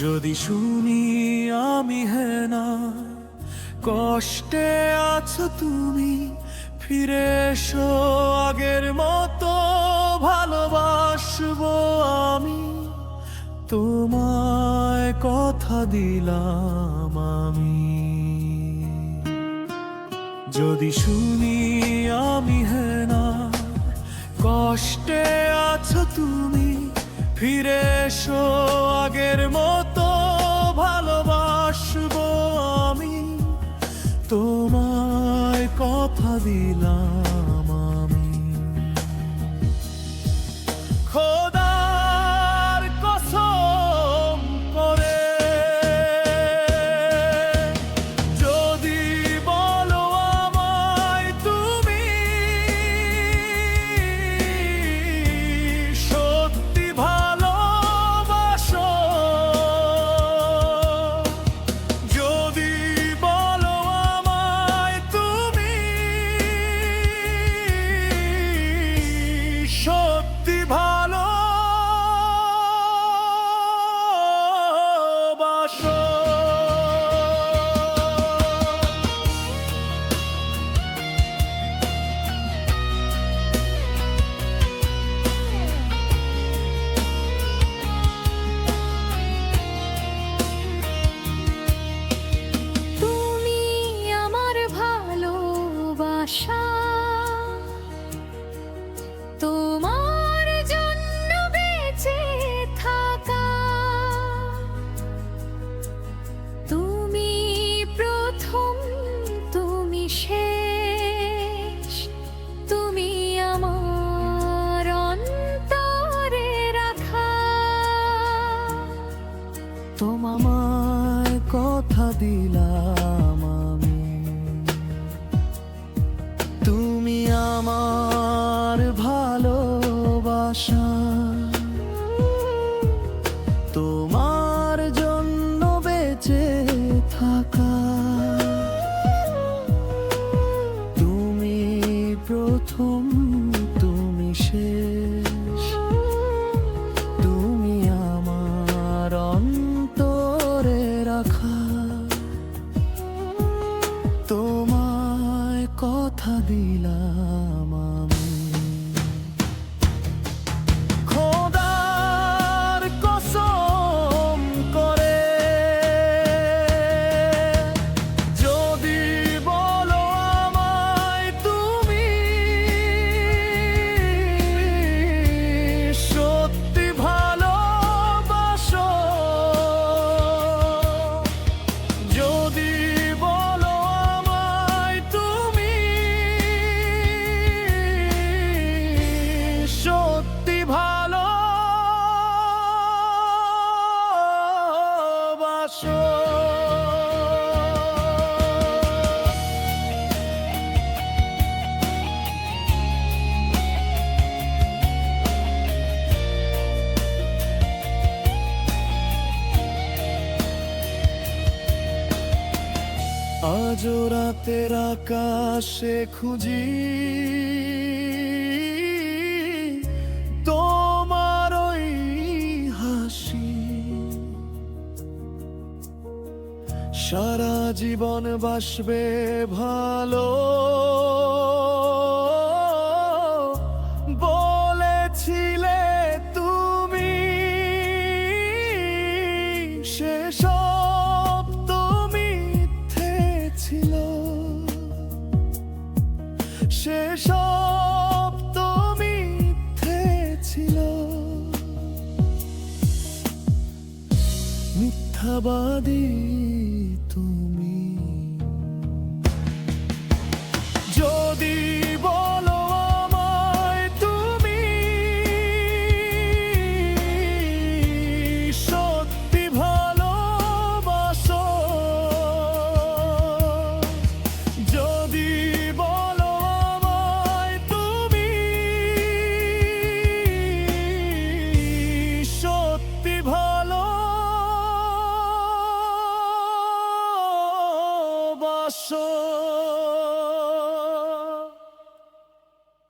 যদি শুনি আমি হ্যাঁ না কষ্টে আছো তুমি, ফিরে এসো আগের মতো, ভালোবাসবো আমি। তোমায় কথা দিলাম আমি। যদি শুনি আমি হ্যাঁ না কষ্টে আছো তুমি, ফিরে এসো আগের মতো দিলাম তোমায় কথা দিলাম আমি। তুমি আমার ভালোবাসা। আজ রাতের আকাশে খুঁজি। তোমার ওই হাসি। সারা জীবন বাসবে ভালো। সেসব মিথ্যে ছিল। মিথ্যাবাদী তুমি।